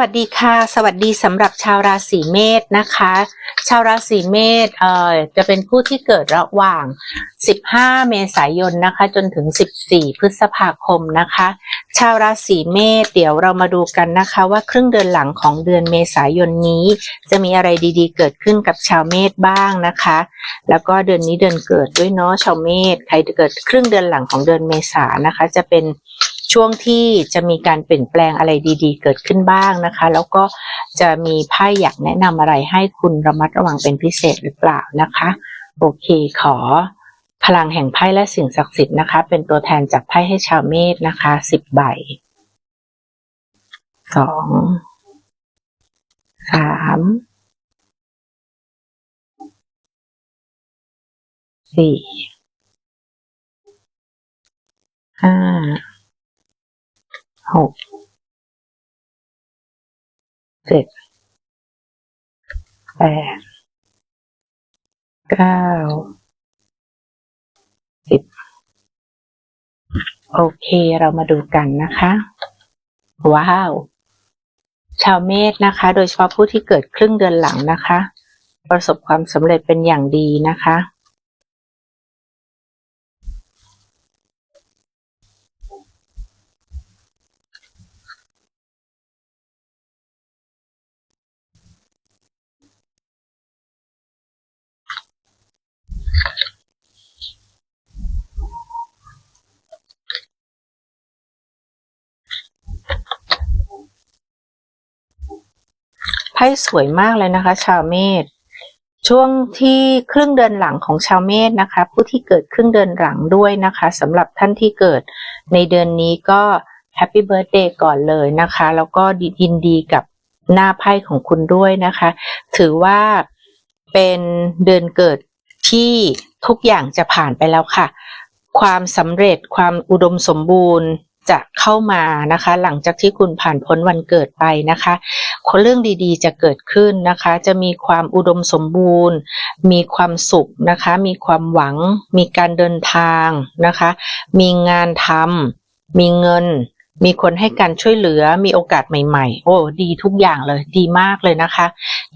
วัสดีค่ะ สวัสดีสำหรับชาวราศีเมษนะคะ ชาวราศีเมษเอ่อจะเป็นผู้ที่เกิดระหว่าง 15 เมษายนนะคะ จนถึง 14 พฤษภาคมนะคะ ชาวราศีเมษเดี๋ยวเรามาดูกันนะคะ ว่าครึ่งเดือนหลังของเดือนเมษายนนี้ จะมีอะไรดีๆ เกิดขึ้นกับชาวเมษบ้างนะคะ แล้วก็เดือนนี้เดือนเกิดด้วยเนาะชาวเมษใครเกิดครึ่งเดือนหลังของเดือนเมษานะคะ จะเป็น ช่วงที่จะมีการเปลี่ยนแปลงอะไรดี ๆ เกิดขึ้นบ้างนะคะ แล้วก็จะมีไพ่อยากแนะนำอะไรให้คุณระมัดระวังเป็นพิเศษหรือเปล่านะคะ โอเคขอพลังแห่งไพ่และสิ่งศักดิ์สิทธิ์นะคะ เป็นตัวแทนจากไพ่ให้ชาวเมษนะคะสิบใบสองสามสี่ห้า หกเจ็ดแปดเก้าสิบโอเคเรามาดูกันนะคะ ว้าว ชาวเมษนะคะ โดยเฉพาะผู้ที่เกิดครึ่งเดือนหลังนะคะ ประสบความสำเร็จเป็นอย่างดีนะคะ ไพ่สวยมากเลยนะคะ ชาวเมษช่วงที่ครึ่งเดือนหลังของชาวเมษนะคะ ผู้ที่เกิดครึ่งเดือนหลังด้วยนะคะสำหรับท่านที่เกิดในเดือนนี้ก็แฮปปี้เบิร์ a เดย์ก่อนเลยนะคะ แล้วก็ยินดีกับหน้าไพ่ของคุณด้วยนะคะ ถือว่าเป็นเดือนเกิดที่ทุกอย่างจะผ่านไปแล้วค่ะ ความสำเร็จความอุดมสมบูรณ์ จะเข้ามานะคะ หลังจากที่คุณผ่านพ้นวันเกิดไปนะคะคนเรื่องดีๆ จะเกิดขึ้นนะคะ จะมีความอุดมสมบูรณ์ มีความสุขนะคะ มีความหวัง มีการเดินทางนะคะ มีงานทำมีเงินมีคนให้การช่วยเหลือ มีโอกาสใหม่ ๆ โอ้ ดีทุกอย่างเลย ดีมากเลยนะคะ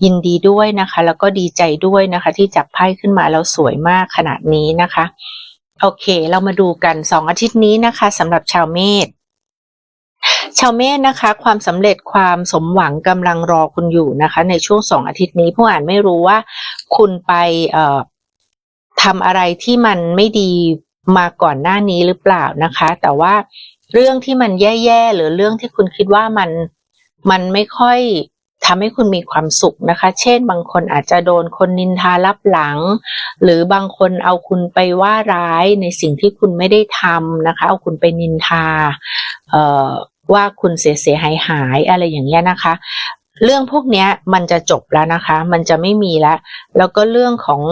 ยินดีด้วยนะคะ แล้วก็ดีใจด้วยนะคะ ที่จับไพ่ขึ้นมาแล้วสวยมากขนาดนี้นะคะ โอเค เรามาดูกันสองอาทิตย์นี้นะคะสำหรับชาวเมษ ชาวเมษนะคะ ความสำเร็จความสมหวังกำลังรอคุณอยู่นะคะ ในช่วงสองอาทิตย์นี้ผู้อ่านไม่รู้ว่าคุณไปทำอะไรที่มันไม่ดีมาก่อนหน้านี้หรือเปล่านะคะ แต่ว่าเรื่องที่มันแย่ๆหรือเรื่องที่คุณคิดว่ามันมันไม่ค่อย ทำให้คุณมีความสุขนะคะ เช่น บางคนอาจจะโดนคนนินทารับหลัง หรือบางคนเอาคุณไปว่าร้ายในสิ่งที่คุณไม่ได้ทำนะคะ เอาคุณไปนินทาว่าคุณเสียเสียหายหายอะไรอย่างเงี้ยนะคะ เรื่องพวกนี้มันจะจบแล้วนะคะ มันจะไม่มีแล้ว แล้วก็เรื่องของ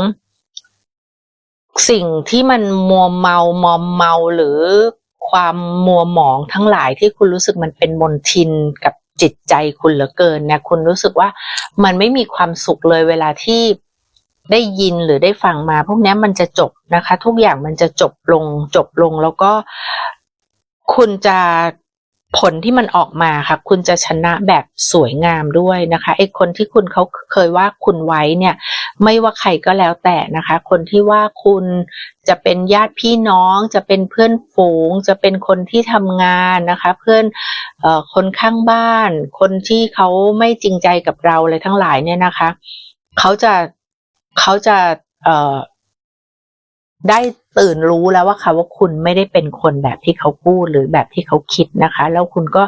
สิ่งที่มันมัวเมามอมเมาหรือความมัวหมองทั้งหลายที่คุณรู้สึกมันเป็นมนทินกับ จิตใจคุณเหลือเกินเนี่ยคุณรู้สึกว่ามันไม่มีความสุขเลยเวลาที่ได้ยินหรือได้ฟังมา พวกนี้มันจะจบนะคะ ทุกอย่างมันจะจบลงจบลงแล้วก็คุณจะ ผลที่มันออกมาค่ะ คุณจะชนะแบบสวยงามด้วยนะคะไอ้คนที่คุณเขาเคยว่าคุณไว้เนี่ย ไม่ว่าใครก็แล้วแต่นะคะ คนที่ว่าคุณจะเป็นญาติพี่น้อง จะเป็นเพื่อนฝูง จะเป็นคนที่ทำงานนะคะ เพื่อนออคนข้างบ้าน คนที่เขาไม่จริงใจกับเราเลยทั้งหลายเนี่ยนะคะ เขาจะเขาจะเได้ตื่นรู้แล้วว่าค่ะว่าคุณไม่ได้เป็นคนแบบที่เขาพูดหรือแบบที่เขาคิดนะคะ แล้วคุณก็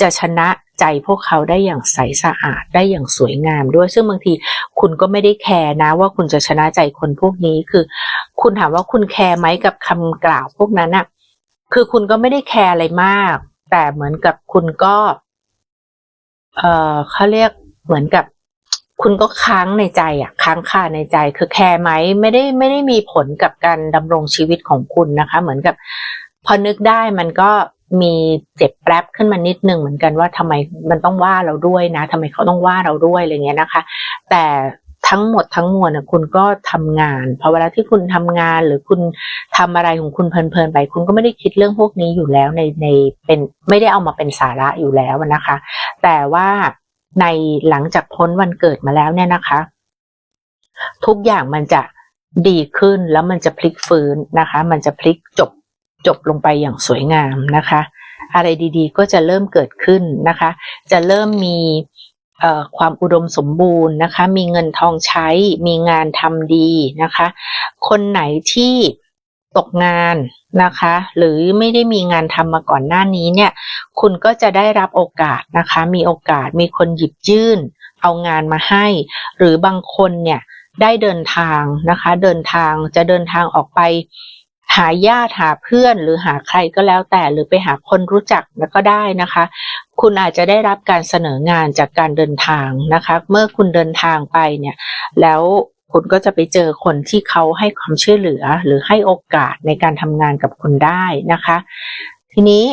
จะชนะใจพวกเขาได้อย่างใสสะอาดได้อย่างสวยงามด้วย ซึ่งบางทีคุณก็ไม่ได้แคร์นะ ว่าคุณจะชนะใจคนพวกนี้คือ คุณถามว่าคุณแคร์ไหมกับคำกล่าวพวกนั้นอะคือคุณก็ไม่ได้แคร์อะไรมาก แต่เหมือนกับคุณก็ เออเขาเรียกเหมือนกับ คุณก็ค้างในใจอะค้างคาในใจคือแคร์ไหมไม่ได้ไม่ได้มีผลกับการดำรงชีวิตของคุณนะคะ เหมือนกับ พอนึกได้มันก็มีเจ็บแป๊บขึ้นมานิดนึงเหมือนกันว่าทำไมมันต้องว่าเราด้วยนะทำไมเขาต้องว่าเราด้วยอะไรเงี้ยนะคะ แต่ทั้งหมดทั้งมวลนะคุณก็ทำงานพอเวลาที่คุณทำงานหรือคุณทำอะไรของคุณเพลินๆไป คุณก็ไม่ได้คิดเรื่องพวกนี้อยู่แล้วในในเป็นไม่ได้เอามาเป็นสาระอยู่แล้วนะคะ แต่ว่า ในหลังจากพ้นวันเกิดมาแล้วเนี่ยนะคะ ทุกอย่างมันจะดีขึ้นแล้วมันจะพลิกฟื้นนะคะ มันจะพลิกจบจบลงไปอย่างสวยงามนะคะ อะไรดีๆ ก็จะเริ่มเกิดขึ้นนะคะ จะเริ่มมีความอุดมสมบูรณ์นะคะ มีเงินทองใช้ มีงานทำดีนะคะ คนไหนที่ ตกงานนะคะ หรือไม่ได้มีงานทำมาก่อนหน้านี้เนี่ย คุณก็จะได้รับโอกาสนะคะ มีโอกาสมีคนหยิบยื่น เอางานมาให้ หรือบางคนเนี่ยได้เดินทางนะคะ เดินทางจะเดินทางออกไปหาญาติหาเพื่อนหรือหาใครก็แล้วแต่หรือไปหาคนรู้จักแล้วก็ได้นะคะ คุณอาจจะได้รับการเสนองานจากการเดินทางนะคะ เมื่อคุณเดินทางไปเนี่ย แล้ว คุณก็จะไปเจอคนที่เขาให้ความช่วยเหลือ หรือให้โอกาสในการทำงานกับคุณได้นะคะ ทีนี้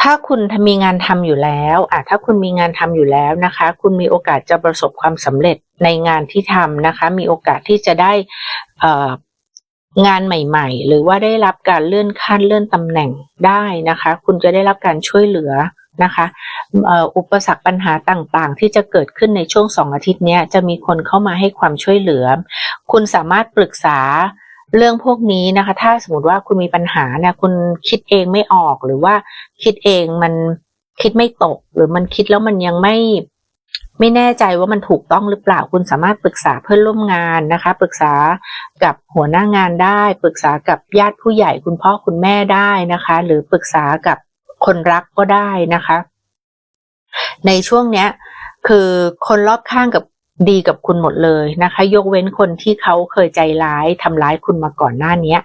ถ้าคุณมีงานทำอยู่แล้วอะถ้าคุณมีงานทำอยู่แล้วนะคะ คุณมีโอกาสจะประสบความสำเร็จในงานที่ทำนะคะ มีโอกาสที่จะได้งานใหม่ ๆ หรือว่าได้รับการเลื่อนขั้นเลื่อนตำแหน่งได้นะคะ คุณจะได้รับการช่วยเหลือ นะคะอุปสรรคปัญหาต่างๆ ที่จะเกิดขึ้นในช่วงสองอาทิตย์นี้จะมีคนเข้ามาให้ความช่วยเหลือ คุณสามารถปรึกษาเรื่องพวกนี้นะคะ ถ้าสมมติว่าคุณมีปัญหาเนี่ยคุณคิดเองไม่ออกหรือว่าคิดเองมันคิดไม่ตก หรือมันคิดแล้วมันยังไม่ไม่แน่ใจว่ามันถูกต้องหรือเปล่า คุณสามารถปรึกษาเพื่อนร่วมงานนะคะ ปรึกษากับหัวหน้างานได้ ปรึกษากับญาติผู้ใหญ่คุณพ่อคุณแม่ได้นะคะ หรือปรึกษากับ คนรักก็ได้นะคะ ในช่วงเนี้ย คือคนรอบข้างกับดีกับคุณหมดเลยนะคะ ยกเว้นคนที่เขาเคยใจร้ายทำร้ายคุณมาก่อนหน้านี้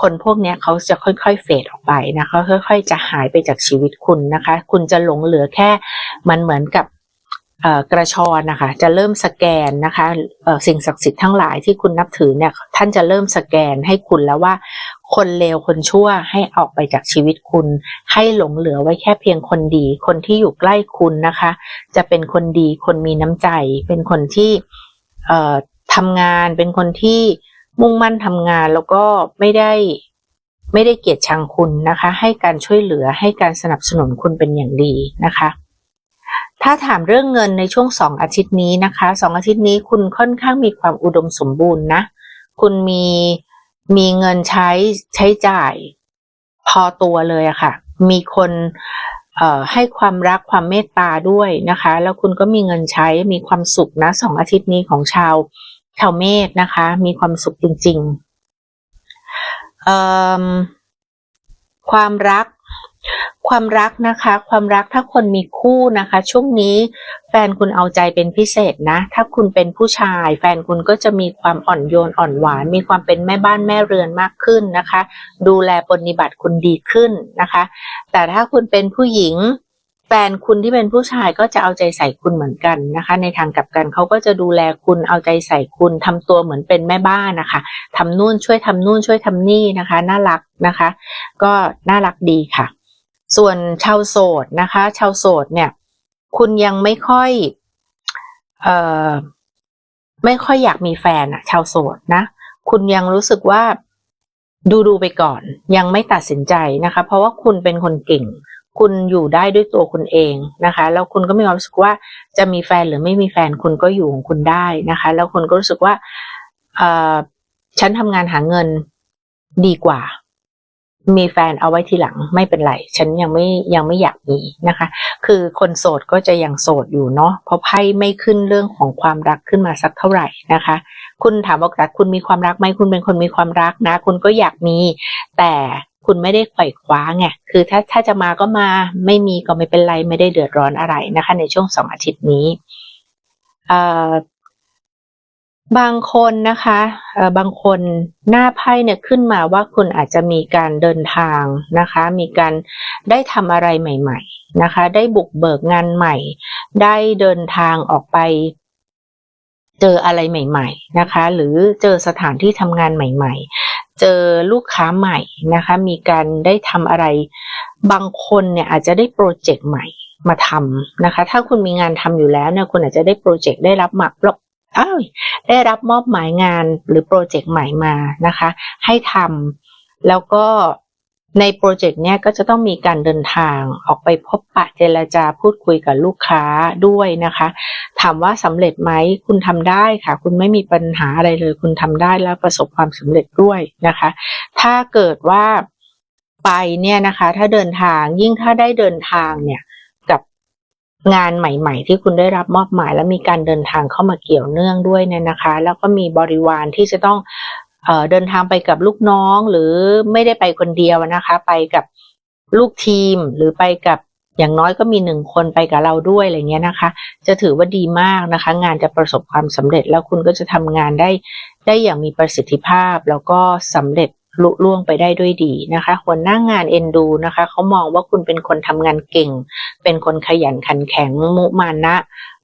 คนพวกนี้เขาจะค่อยๆเฟดออกไปนะคะค่อย ๆ จะหายไปจากชีวิตคุณนะคะ คุณจะหลงเหลือแค่มันเหมือนกับ กระชอนนะคะจะเริ่มสแกนนะคะสิ่งศักดิ์สิทธิ์ทั้งหลายที่คุณนับถือเนี่ยท่านจะเริ่มสแกนให้คุณแล้วว่า คนเลวคนชั่วให้ออกไปจากชีวิตคุณ ให้หลงเหลือไว้แค่เพียงคนดี คนที่อยู่ใกล้คุณนะคะ จะเป็นคนดีคนมีน้ำใจ เป็นคนที่ทำงานเป็นคนที่มุ่งมั่นทำงานแล้วก็ไม่ได้ไม่ได้เกียรติชังคุณนะคะ ให้การช่วยเหลือให้การสนับสนุนคุณเป็นอย่างดีนะคะ ถ้าถามเรื่องเงินในช่วงสองอาทิตย์นี้นะคะสองอาทิตย์นี้คุณค่อนข้างมีความอุดมสมบูรณ์นะ คุณมีมีเงินใช้ใช้จ่ายพอตัวเลยอะค่ะ มีคนให้ความรักความเมตตาด้วยนะคะ แล้วคุณก็มีเงินใช้มีความสุขนะสองอาทิตย์นี้ของชาวชาวเมษนะคะ มีความสุขจริงๆความรัก ความรักนะคะ ความรักถ้าคนมีคู่นะคะ ช่วงนี้แฟนคุณเอาใจเป็นพิเศษนะ ถ้าคุณเป็นผู้ชาย แฟนคุณก็จะมีความอ่อนโยนอ่อนหวาน มีความเป็นแม่บ้านแม่เรือนมากขึ้นนะคะ ดูแลปฏิบัติคุณดีขึ้นนะคะ แต่ถ้าคุณเป็นผู้หญิงแฟนคุณที่เป็นผู้ชายก็จะเอาใจใส่คุณเหมือนกันนะคะ ในทางกลับกันเขาก็จะดูแลคุณเอาใจใส่คุณทำตัวเหมือนเป็นแม่บ้านนะคะทำนู่นช่วยทำนู่นช่วยทำนี่นะคะ น่ารักนะคะ ก็น่ารักดีค่ะ ส่วนชาวโสดนะคะ ชาวโสดเนี่ย คุณยังไม่ค่อย เอ่อ ไม่ค่อยอยากมีแฟนอะชาวโสดนะ คุณยังรู้สึกว่าดูดูไปก่อน ยังไม่ตัดสินใจนะคะ เพราะว่าคุณเป็นคนเก่ง คุณอยู่ได้ด้วยตัวคุณเองนะคะ แล้วคุณก็มีความรู้สึกว่าจะมีแฟนหรือไม่มีแฟนคุณก็อยู่ของคุณได้นะคะ แล้วคุณก็รู้สึกว่า เอ่อ ฉันทำงานหาเงินดีกว่า มีแฟนเอาไว้ทีหลังไม่เป็นไร ฉันยังไม่ยังไม่อยากมีนะคะ คือคนโสดก็จะยังโสดอยู่เนาะเพราะไพ่ไม่ขึ้นเรื่องของความรักขึ้นมาสักเท่าไหร่นะคะ คุณถามว่าแต่คุณมีความรักไหมคุณเป็นคนมีความรักนะ คุณก็อยากมี แต่คุณไม่ได้ไขว่คว้าไงคือถ้าถ้าจะมาก็มาไม่มีก็ไม่เป็นไรไม่ได้เดือดร้อนอะไรนะคะ ในช่วงสองอาทิตย์นี้ บางคนนะคะบางคนหน้าไพ่เนี่ยขึ้นมาว่าคุณอาจจะมีการเดินทางนะคะ มีการได้ทำอะไรใหม่ ๆนะคะ ได้บุกเบิกงานใหม่ ได้เดินทางออกไป เจออะไรใหม่ ๆนะคะ หรือเจอสถานที่ทำงานใหม่ ๆ เจอลูกค้าใหม่นะคะ มีการได้ทำอะไร บางคนเนี่ยอาจจะได้โปรเจกต์ใหม่มาทำนะคะ ถ้าคุณมีงานทำอยู่แล้วเนี่ยคุณอาจจะได้โปรเจกต์ได้รับมา อ้าวได้รับมอบหมายงานหรือโปรเจกต์ใหม่มานะคะ ให้ทำแล้วก็ในโปรเจกต์เนี้ยก็จะต้องมีการเดินทางออกไปพบปะเจรจาพูดคุยกับลูกค้าด้วยนะคะ ถามว่าสำเร็จไหมคุณทำได้ค่ะ คุณไม่มีปัญหาอะไรเลย คุณทำได้แล้วประสบความสำเร็จด้วยนะคะ ถ้าเกิดว่าไปเนี่ยนะคะ ถ้าเดินทางยิ่งถ้าได้เดินทางเนี่ย งานใหม่ ๆ ที่คุณได้รับมอบหมาย แล้วมีการเดินทางเข้ามาเกี่ยวเนื่องด้วยเนี่ยนะคะ แล้วก็มีบริวารที่จะต้องเดินทางไปกับลูกน้องหรือไม่ได้ไปคนเดียวนะคะ ไปกับลูกทีมหรือไปกับอย่างน้อยก็มีหนึ่งคนไปกับเราด้วยอะไรเงี้ยนะคะ จะถือว่าดีมากนะคะ งานจะประสบความสำเร็จแล้วคุณก็จะทำงานได้ได้อย่างมีประสิทธิภาพแล้วก็สำเร็จ ลุล่วงไปได้ด้วยดีนะคะ หัวหน้างานเอ็นดูนะคะ เขามองว่าคุณเป็นคนทำงานเก่ง เป็นคนขยันขันแข็งมุมานะ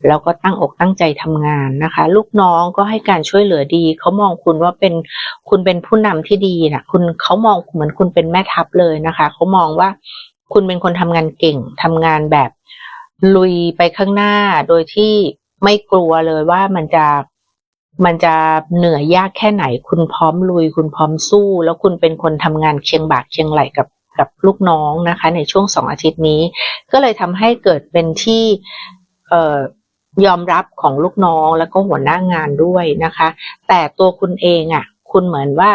แล้วก็ตั้งอกตั้งใจทำงานนะคะ ลูกน้องก็ให้การช่วยเหลือดี เขามองคุณว่าเป็นคุณเป็นผู้นำที่ดีนะคุณเขามองเหมือนคุณเป็นแม่ทัพเลยนะคะ เขามองว่าคุณเป็นคนทำงานเก่งทำงานแบบลุยไปข้างหน้าโดยที่ไม่กลัวเลยว่ามันจะ มันจะเหนื่อยยากแค่ไหน คุณพร้อมลุย คุณพร้อมสู้ แล้วคุณเป็นคนทำงานเคียงบากเคียงไหลกับกับลูกน้องนะคะ ในช่วงสองอาทิตย์นี้ ก็เลยทำให้เกิดเป็นที่เอ่อยอมรับของลูกน้องแล้วก็หัวหน้างานด้วยนะคะ แต่ตัวคุณเองอะ่ะ คุณเหมือนว่า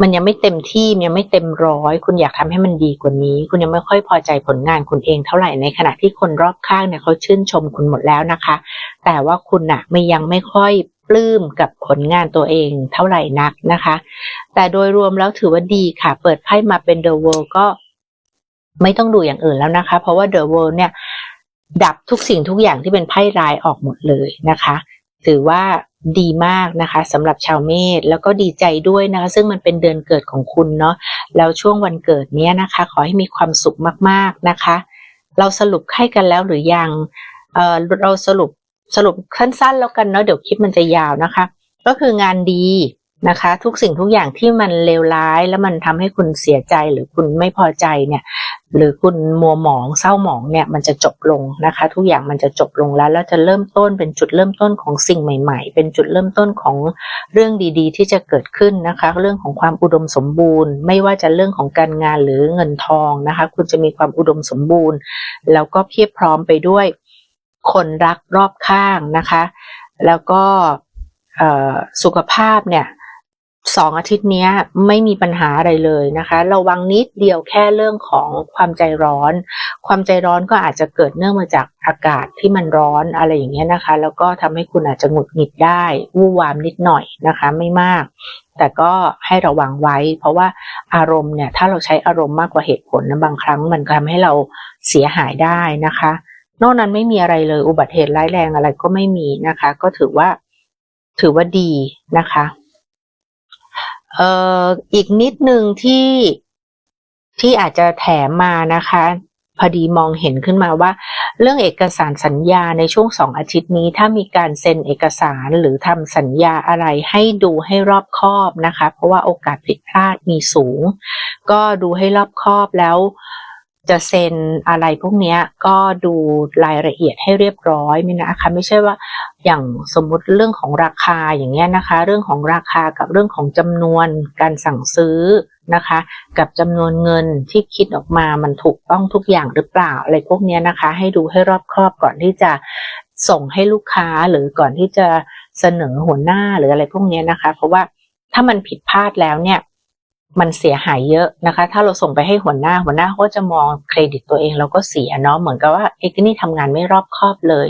มันยังไม่เต็มที่ยังไม่เต็มร้อย คุณอยากทำให้มันดีกว่านี้ คุณยังไม่ค่อยพอใจผลงานคุณเองเท่าไหร่ในขณะที่คนรอบข้างเนี่ยเขาชื่นชมคุณหมดแล้วนะคะ แต่ว่าคุณอะไม่ยังไม่ค่อย ปลื้มกับผลงานตัวเองเท่าไหร่นักนะคะ แต่โดยรวมแล้วถือว่าดีค่ะ เปิดไพ่มาเป็น The World ก็ไม่ต้องดูอย่างอื่นแล้วนะคะ เพราะว่า The World เนี่ย ดับทุกสิ่งทุกอย่างที่เป็นไพ่ร้ายออกหมดเลยนะคะ ถือว่าดีมากนะคะสำหรับชาวเมษแล้วก็ดีใจด้วยนะคะ ซึ่งมันเป็นเดือนเกิดของคุณเนาะแล้วช่วงวันเกิดเนี้ยนะคะ ขอให้มีความสุขมากๆนะคะ เราสรุปให้กันแล้วหรือยังเเราสรุป สรุปสั้นๆแล้วกันเนาะเดี๋ยวคลิปมันจะยาวนะคะ ก็คืองานดีนะคะ ทุกสิ่งทุกอย่างที่มันเลวร้ายแล้วมันทำให้คุณเสียใจหรือคุณไม่พอใจเนี่ย หรือคุณมัวหมองเศร้าหมองเนี่ยมันจะจบลงนะคะ ทุกอย่างมันจะจบลงแล้วแล้วจะเริ่มต้นเป็นจุดเริ่มต้นของสิ่งใหม่ ๆ เป็นจุดเริ่มต้นของเรื่องดีๆ ที่จะเกิดขึ้นนะคะ เรื่องของความอุดมสมบูรณ์ ไม่ว่าจะเรื่องของการงานหรือเงินทองนะคะ คุณจะมีความอุดมสมบูรณ์ แล้วก็เพียบพร้อมไปด้วย คนรักรอบข้างนะคะ แล้วก็สุขภาพเนี่ยสองอาทิตย์นี้ไม่มีปัญหาอะไรเลยนะคะ ระวังนิดเดียวแค่เรื่องของความใจร้อน ความใจร้อนก็อาจจะเกิดเนื่องมาจากอากาศที่มันร้อนอะไรอย่างเงี้ยนะคะ แล้วก็ทำให้คุณอาจจะหงุดหงิดได้วู่วามนิดหน่อยนะคะ ไม่มาก แต่ก็ให้ระวังไว้ เพราะว่าอารมณ์เนี่ยถ้าเราใช้อารมณ์มากกว่าเหตุผลนะบางครั้งมันทำให้เราเสียหายได้นะคะ นอกนั้นไม่มีอะไรเลย อุบัติเหตุร้ายแรงอะไรก็ไม่มีนะคะ ก็ถือว่าถือว่าดีนะคะเอ่ออีกนิดหนึ่งที่ที่อาจจะแถมมานะคะ พอดีมองเห็นขึ้นมาว่า เรื่องเอกสารสัญญาในช่วงสองอาทิตย์นี้ ถ้ามีการเซ็นเอกสารหรือทำสัญญาอะไรให้ดูให้รอบคอบนะคะ เพราะว่าโอกาสผิดพลาดมีสูง ก็ดูให้รอบคอบแล้ว จะเซ็นอะไรพวกนี้ก็ดูรายละเอียดให้เรียบร้อยไม่นะคะ ไม่ใช่ว่าอย่างสมมุติเรื่องของราคาอย่างเงี้ยนะคะ เรื่องของราคากับเรื่องของจำนวนการสั่งซื้อนะคะ กับจำนวนเงินที่คิดออกมามันถูกต้องทุกอย่างหรือเปล่าอะไรพวกนี้นะคะ ให้ดูให้รอบครอบก่อนที่จะส่งให้ลูกค้าหรือก่อนที่จะเสนอหัวหน้าหรืออะไรพวกนี้นะคะ เพราะว่าถ้ามันผิดพลาดแล้วเนี่ย มันเสียหายเยอะนะคะ ถ้าเราส่งไปให้หัวหน้าหัวหน้าก็จะมองเครดิตตัวเองเราก็เสียเนาะเหมือนกับว่าเอ็กนี่ทำงานไม่รอบคอบเลย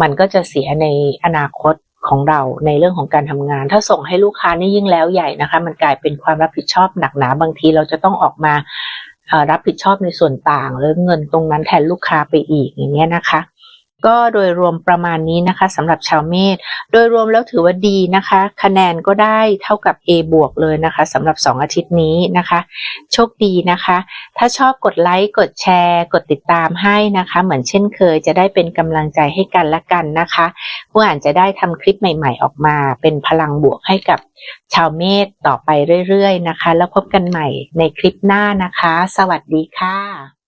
มันก็จะเสียในอนาคตของเราในเรื่องของการทำงาน ถ้าส่งให้ลูกค้านี่ยิ่งแล้วใหญ่นะคะ มันกลายเป็นความรับผิดชอบหนักหนาบางทีเราจะต้องออกมารับผิดชอบในส่วนต่างหรือเงินตรงนั้นแทนลูกค้าไปอีกอย่างเงี้ยนะคะ ก็โดยรวมประมาณนี้นะคะสำหรับชาวเมษโดยรวมแล้วถือว่าดีนะคะ คะแนนก็ได้เท่ากับ A บวกเลยนะคะสำหรับ 2 อาทิตย์นี้นะคะ โชคดีนะคะ ถ้าชอบกดไลค์กดแชร์ กดติดตามให้นะคะ เหมือนเช่นเคยจะได้เป็นกำลังใจให้กันและกันนะคะผู้อ่านจะได้ทำคลิปใหม่ ๆ ออกมา เป็นพลังบวกให้กับชาวเมษต่อไปเรื่อยๆนะคะ แล้วพบกันใหม่ในคลิปหน้านะคะ สวัสดีค่ะ